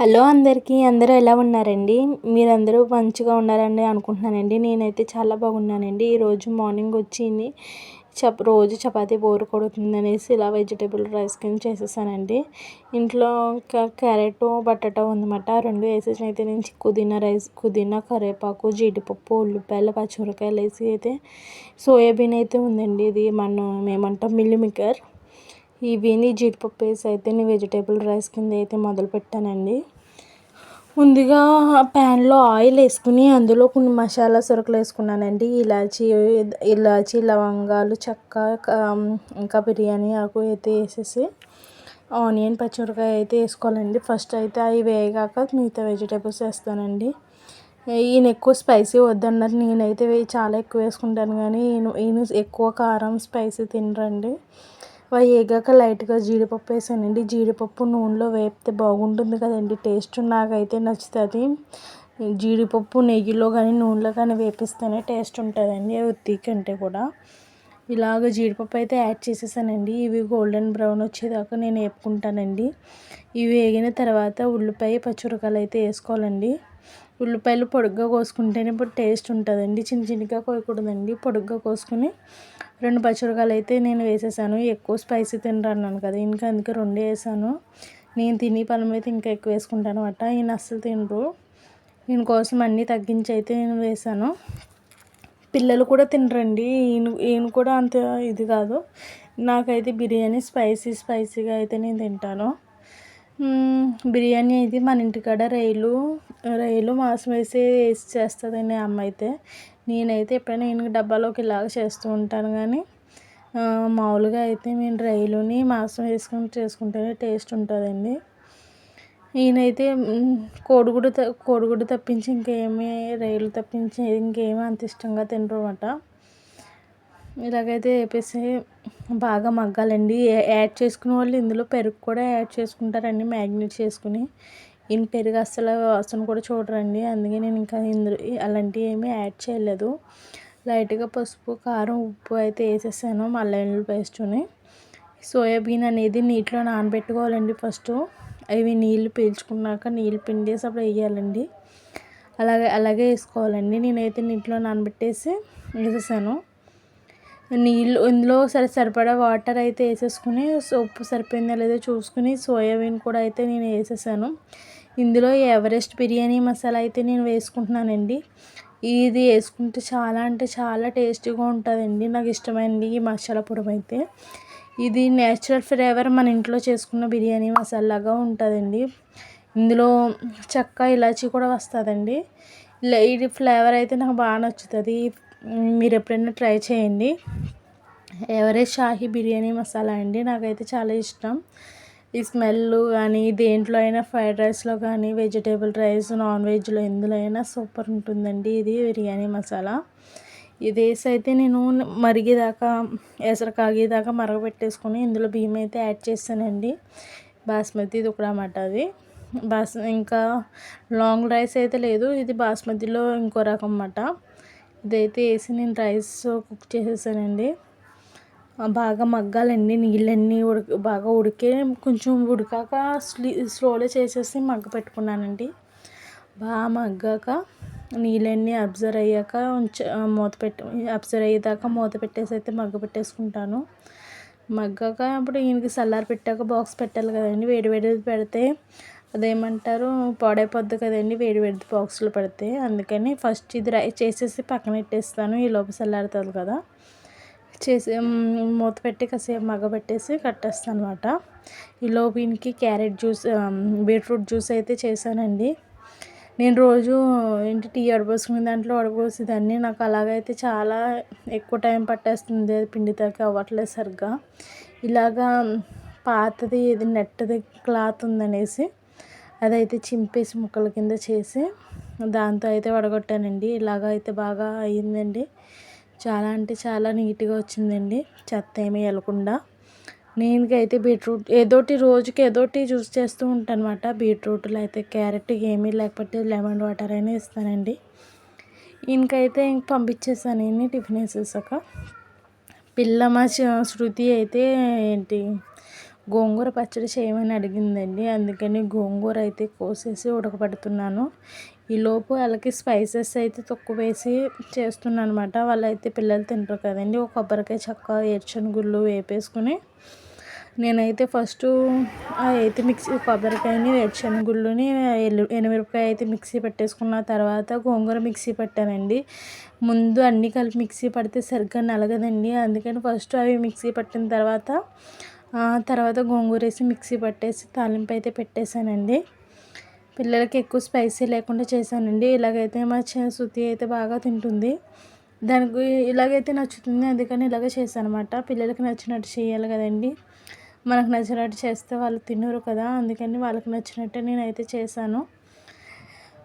Hello అందరికీ అందరూ ఎలా ఉన్నారండి? మీరందరూ మంచిగా ఉన్నారని అనుకుంటున్నానండి. నేనైతే చాలా బాగున్నానండి. ఈరోజు మార్నింగ్ వచ్చింది. చప్ రోజు చపాతీ బోరు కొడుతుంది అనేసి ఇలా వెజిటేబుల్ రైస్ కింద చేసేసానండి. ఇంట్లో క్యారెట్ బటాటా ఉందన్నమాట. రెండు వేసేసి అయితే నుంచి పుదీనా రైస్ పుదీనా కరివేపాకు జీడిపప్పు ఉల్లిపాయలు పచ్చిమిరకాయలు వేసి అయితే సోయాబీన్ అయితే ఉందండి. ఇది మనం ఏమంటాం మిల్లిమికర్. ఇవిని జీడిపప్పు వేసి అయితే నేను వెజిటేబుల్ రైస్ కింద అయితే మొదలు పెట్టానండి. ముందుగా ప్యాన్లో ఆయిల్ వేసుకుని అందులో కొన్ని మసాలా సరుకులు వేసుకున్నానండి. ఇలాచి ఇలాచీ లవంగాలు చెక్క ఇంకా బిర్యానీ ఆకు అయితే వేసేసి ఆనియన్ పచ్చిమిరకాయ అయితే వేసుకోవాలండి. ఫస్ట్ అయితే అవి వేగాక మిగతా వెజిటేబుల్స్ వేస్తానండి. ఈయన ఎక్కువ స్పైసీ వద్దన్నారు. నేనైతే చాలా ఎక్కువ వేసుకుంటాను కానీ ఈయన ఈయన ఎక్కువ కారం స్పైసీ తినరండి. అవి వేగాక లైట్గా జీడిపప్పు వేసానండి. జీడిపప్పు నూనెలో వేపితే బాగుంటుంది కదండి. టేస్ట్ నాకైతే నచ్చుతుంది. జీడిపప్పు నెయ్యిలో కానీ నూనెలో కానీ వేపిస్తేనే టేస్ట్ ఉంటుందండి ఉత్తి కంటే కూడా. ఇలాగ జీడిపప్పు అయితే యాడ్ చేసేసానండి. ఇవి గోల్డెన్ బ్రౌన్ వచ్చేదాకా నేను వేపుకుంటానండి. ఇవి వేగిన తర్వాత ఉల్లిపాయ పచ్చిమిరకాయలు అయితే వేసుకోవాలండి. ఉల్లిపాయలు పొడుగ్గా కోసుకుంటేనే ఇప్పుడు టేస్ట్ ఉంటుందండి. చిన్న చిన్నగా కోయకూడదండి. పొడుగ్గా కోసుకుని రెండు పచ్చిమిరకాయలు అయితే నేను వేసేసాను. ఎక్కువ స్పైసీ తినరు అన్నాను కదా ఇంకా అందుకే రెండు వేసాను. నేను తిని పలం అయితే ఇంకా ఎక్కువ వేసుకుంటాను అనమాట ఈయన అస్సలు తినరు. ఈయన కోసం అన్నీ తగ్గించి అయితే నేను వేసాను. పిల్లలు కూడా తినరండి. ఈయన ఈయన కూడా అంత ఇది కాదు. నాకైతే బిర్యానీ స్పైసీ స్పైసీగా అయితే నేను తింటాను. బిర్యానీ అయితే మన ఇంటికాడ రైలు రైలు మాంసం వేసి వేసి చేస్తుందండి అమ్మ అయితే. నేనైతే ఎప్పుడైనా నేను డబ్బాలోకి ఇలాగ చేస్తూ ఉంటాను కానీ మామూలుగా అయితే నేను రైలుని మాంసం వేసుకుని చేసుకుంటేనే టేస్ట్ ఉంటుందండి. ఈయనైతే కోడిగుడ్డు కోడిగుడ్డు తప్పించి ఇంకేమీ రైలు తప్పించి ఇంకేమీ అంత ఇష్టంగా తినరు అన్నమాట. ఇలాగైతే వేపేసి బాగా మగ్గాలండి. యాడ్ చేసుకునే వాళ్ళు ఇందులో పెరుగు కూడా యాడ్ చేసుకుంటారండి మ్యాగ్నేట్ చేసుకుని. ఇన్ పెరుగు అస్సలు వాసన కూడా చూడరండి. అందుకే నేను ఇంకా ఇందులో అలాంటివి ఏమీ యాడ్ చేయలేదు. లైట్గా పసుపు కారం ఉప్పు అయితే వేసేసాను అల్లం పేస్ట్ని సోయాబీన్ అనేది నీటిలో నానబెట్టుకోవాలండి ఫస్ట్. అవి నీళ్ళు పీల్చుకున్నాక నీళ్ళు పిండేసి అప్పుడు వేయాలండి. అలాగే అలాగే వేసుకోవాలండి. నేనైతే నీటిలో నానబెట్టేసి వేసేసాను. నీళ్ళు ఇందులో సరి సరిపడా వాటర్ అయితే వేసేసుకుని ఉప్పు సరిపోయిందో లేదో చూసుకుని సోయాబీన్ కూడా అయితే నేను వేసేసాను. ఇందులో ఎవరెస్ట్ బిర్యానీ మసాలా అయితే నేను వేసుకుంటున్నానండి. ఇది వేసుకుంటే చాలా అంటే చాలా టేస్టీగా ఉంటుందండి. నాకు ఇష్టమైనది ఈ మసాలా పొడి అయితే. ఇది నేచురల్ ఫ్లేవర్ మన ఇంట్లో చేసుకున్న బిర్యానీ మసాలాగా ఉంటుందండి. ఇందులో చెక్క ఇలాచీ కూడా వస్తుందండి. ఇది ఫ్లేవర్ అయితే నాకు బాగా నచ్చుతుంది. మీరు ఎప్పుడైనా ట్రై చేయండి. ఎవరెస్ట్ షాహీ బిర్యానీ మసాలా అండి. నాకైతే చాలా ఇష్టం. ఈ స్మెల్ కానీ దేంట్లో అయినా ఫ్రైడ్ రైస్లో కానీ వెజిటేబుల్ రైస్ నాన్ వెజ్లో ఎందులో అయినా సూపర్ ఉంటుందండి ఇది బిర్యానీ మసాలా. ఇది వేసి అయితే నేను మరిగేదాకా ఎసరు కాగేదాకా మరగబెట్టేసుకొని ఇందులో బియ్యం అయితే యాడ్ చేస్తానండి. బాస్మతి ఇది ఒకటమాట అది. బాస్ ఇంకా లాంగ్ రైస్ అయితే లేదు. ఇది బాస్మతిలో ఇంకో రకం అన్నమాట ఇదైతే వేసి నేను రైస్ కుక్ చేసేసానండి. బాగా మగ్గాలండి నీళ్ళన్నీ ఉడక బాగా ఉడికే కొంచెం ఉడికాక స్లీ స్లోలో చేసేసి మగ్గ పెట్టుకున్నానండి. బాగా మగ్గాక నీళ్ళన్నీ అబ్జర్వ్ అయ్యాక మూత పెట్టి అబ్జర్వ్ అయ్యేదాకా మూత పెట్టేసి అయితే మగ్గ పెట్టేసుకుంటాను. మగ్గాక అప్పుడు ఈయనకి సల్లారి పెట్టాక బాక్స్ పెట్టాలి కదండి వేడి వేడిది పెడితే అదేమంటారు పాడైపోద్ది కదండి వేడి వేడి బాక్స్లో పెడితే. అందుకని ఫస్ట్ ఇది రై చేసేసి పక్కన పెట్టేస్తాను ఈ లోపు చల్లారుతుంది కదా. చేసి మూత పెట్టి కాసేపు మగ్గబెట్టేసి కట్టేస్తాను అనమాట ఈలో వీనికి క్యారెట్ జ్యూస్ బీట్రూట్ జ్యూస్ అయితే చేశానండి. నేను రోజు ఏంటి టీ వడపోసుకునే దాంట్లో వడపోసేదాన్ని నాకు అలాగైతే చాలా ఎక్కువ టైం పట్టేస్తుంది. అది పిండి తగ్గ అవ్వట్లేదు సరిగ్గా. ఇలాగా పాతది ఇది నెట్టది క్లాత్ ఉందనేసి అదైతే చింపేసి ముక్కల కింద చేసి దాంతో అయితే వడగొట్టానండి. ఇలాగ అయితే బాగా అయ్యిందండి చాలా అంటే చాలా నీట్గా వచ్చిందండి. చెత్త ఏమీ వెళ్ళకుండా నేనకైతే బీట్రూట్ ఏదోటి రోజుకి ఏదోటి జ్యూస్ చేస్తూ ఉంటాను అనమాట బీట్రూట్లు అయితే క్యారెట్ ఏమీ లేకపోతే లెమన్ వాటర్ అయినా ఇస్తానండి. ఈయనకైతే ఇంక పంపించేసాను నేను టిఫిన్ వేసేసాక. పిల్ల మా శృతి అయితే ఏంటి గోంగూర పచ్చడి చేయమని అడిగిందండి. అందుకని గోంగూర అయితే కోసేసి ఉడకబెడుతున్నాను. ఈలోపు వాళ్ళకి స్పైసెస్ అయితే తక్కువ వేసి చేస్తున్నాను అనమాట వాళ్ళైతే పిల్లలు తింటారు కదండి. ఒక కొబ్బరికాయ చక్క ఏడ్చనుగుళ్ళు వేపేసుకుని నేనైతే ఫస్ట్ అయితే మిక్సీ కొబ్బరికాయని వేరుశనగుళ్ళని ఎనిమిరపకాయ అయితే మిక్సీ పెట్టేసుకున్న తర్వాత గోంగూర మిక్సీ పెట్టానండి. ముందు అన్నీ కలిపి మిక్సీ పడితే సరిగ్గా నలగదండి. అందుకని ఫస్ట్ అవి మిక్సీ పట్టిన తర్వాత తర్వాత గోంగూర వేసి మిక్సీ పట్టేసి తాలింపు అయితే పెట్టేశానండి. పిల్లలకి ఎక్కువ స్పైసీ లేకుండా చేశానండి. ఇలాగైతే మా శృతి అయితే బాగా తింటుంది. దానికి ఇలాగైతే నచ్చుతుంది. అందుకని ఇలాగే చేశాను అనమాట పిల్లలకి నచ్చినట్టు చేయాలి కదండి. మనకు నచ్చినట్టు చేస్తే వాళ్ళు తినరు కదా. అందుకని వాళ్ళకి నచ్చినట్టే నేనైతే చేశాను.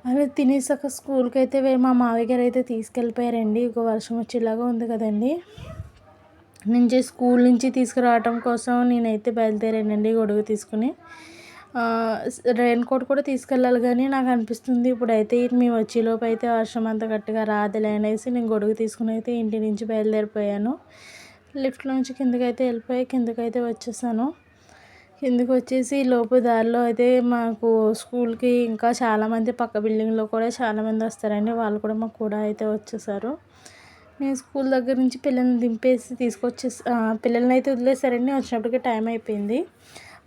అలా తినేసాక స్కూల్కి అయితే మా మావయ్య గారు అయితే తీసుకెళ్ళిపోయారండి. ఒక వర్షం వచ్చేలాగా ఉంది కదండి. నుంచి స్కూల్ నుంచి తీసుకురావటం కోసం నేనైతే బయలుదేరానండి గొడుగు తీసుకుని. రెయిన్ కోట్ కూడా తీసుకెళ్ళాలి కానీ నాకు అనిపిస్తుంది ఇప్పుడైతే మేము వచ్చేలోపు అయితే వర్షం అంత గట్టిగా రాదులే అనేసి నేను గొడుగు తీసుకుని అయితే ఇంటి నుంచి బయలుదేరిపోయాను. లిఫ్ట్లో నుంచి కిందకైతే వెళ్ళిపోయి కిందకైతే వచ్చేసాను. కిందకు వచ్చేసి లోపు దారిలో అయితే మాకు స్కూల్కి ఇంకా చాలామంది పక్క బిల్డింగ్లో కూడా చాలామంది వస్తారండి. వాళ్ళు కూడా మాకు కూడా అయితే వచ్చేసారు. నేను స్కూల్ దగ్గర నుంచి పిల్లల్ని దింపేసి తీసుకొచ్చేసి పిల్లల్ని అయితే వదిలేసారండి. వచ్చినప్పటికీ టైం అయిపోయింది.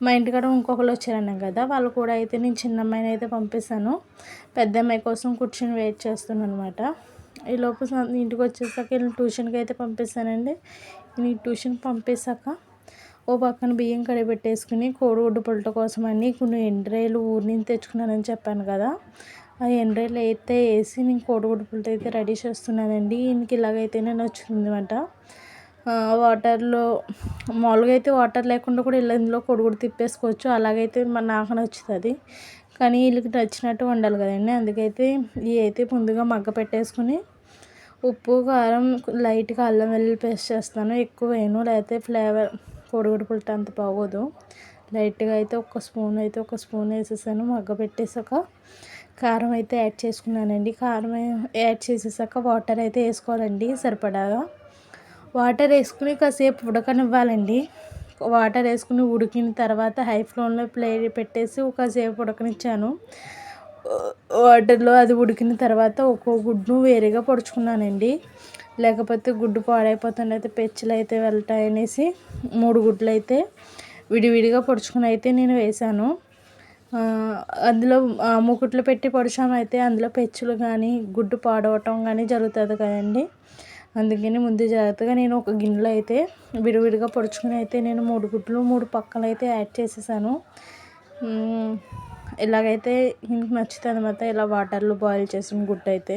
మా ఇంటికాడ ఇంకొకరు వచ్చారన్నాం కదా వాళ్ళు కూడా అయితే నేను చిన్న అమ్మాయిని అయితే పంపిస్తాను. పెద్ద అమ్మాయి కోసం కూర్చొని వెయిట్ చేస్తున్నాను అనమాట ఈ లోపు ఇంటికి వచ్చేసాక వీళ్ళని ట్యూషన్కి అయితే పంపిస్తానండి. నేను ట్యూషన్ పంపేశాక ఓ పక్కన బియ్యం కడిపెట్టేసుకుని కోడిగుడ్డు పుల్ట కోసం అని కొన్ని ఎండ్రాయిలు ఊరి నుంచి తెచ్చుకున్నానని చెప్పాను కదా. ఆ ఎండ్రాయిలు అయితే వేసి నేను కోడిగుడ్డు పుల్ట అయితే రెడీ చేస్తున్నానండి. ఇంక ఇలాగైతేనే నచ్చుతుంది అనమాట వాటర్లో మామూలుగా అయితే వాటర్ లేకుండా కూడా ఇలా ఇందులో కోడిగుడ్డు తిప్పేసుకోవచ్చు. అలాగైతే మన నాకు నచ్చుతుంది. కానీ వీళ్ళకి నచ్చినట్టు వండాలి కదండి. అందుకైతే ఇవి అయితే ముందుగా మగ్గ పెట్టేసుకుని ఉప్పు కారం లైట్గా అల్లం వెల్లుల్లి పేస్ట్ చేస్తాను. ఎక్కువ వేయను. లేకపోతే ఫ్లేవర్ కోడిగుడ్డు పుల్ట అంత బాగోదు. లైట్గా అయితే ఒక స్పూన్ అయితే ఒక స్పూన్ వేసేసాను. మగ్గ పెట్టేసాక కారం అయితే యాడ్ చేసుకున్నానండి. కారం యాడ్ చేసేసాక వాటర్ అయితే వేసుకోవాలండి సరిపడాగా వాటర్ వేసుకుని కాసేపు ఉడకనివ్వాలండి. వాటర్ వేసుకుని ఉడికిన తర్వాత హై ఫ్లేమ్లో ప్లే పెట్టేసి ఒకసేపు ఉడకనిచ్చాను. వాటర్లో అది ఉడికిన తర్వాత ఒక్కో గుడ్ను వేరేగా పొడుచుకున్నానండి. లేకపోతే గుడ్డు పాడైపోతుంది అయితే పెచ్చులు అయితే వెళ్తాయి అనేసి మూడు గుడ్లు అయితే విడివిడిగా పొడుచుకుని అయితే నేను వేశాను. అందులో ముకుట్లు పెట్టి పొడిచామైతే అందులో పెచ్చులు కానీ గుడ్డు పాడవటం కానీ జరుగుతుంది కదండి. అందుకని ముందు జాగ్రత్తగా నేను ఒక గిన్నెలో అయితే విడివిడిగా పొడుచుకుని అయితే నేను మూడు గుడ్లు మూడు పక్కలు అయితే యాడ్ చేసేసాను. ఇలాగైతే ఇంటికి నచ్చుతుంది అనమాట ఇలా వాటర్లో బాయిల్ చేసిన గుడ్డు అయితే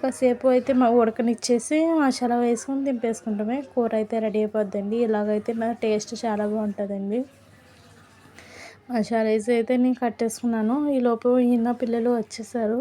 కాసేపు అయితే మా ఉడకనిచ్చేసి మసాలా వేసుకొని దింపేసుకుంటామే. కూర అయితే రెడీ అయిపోద్దండి. ఇలాగైతే నా టేస్ట్ చాలా బాగుంటుందండి. మసాలా వేసి అయితే నేను కట్టేసుకున్నాను ఈలోపు ఈయన పిల్లలు వచ్చేసారు.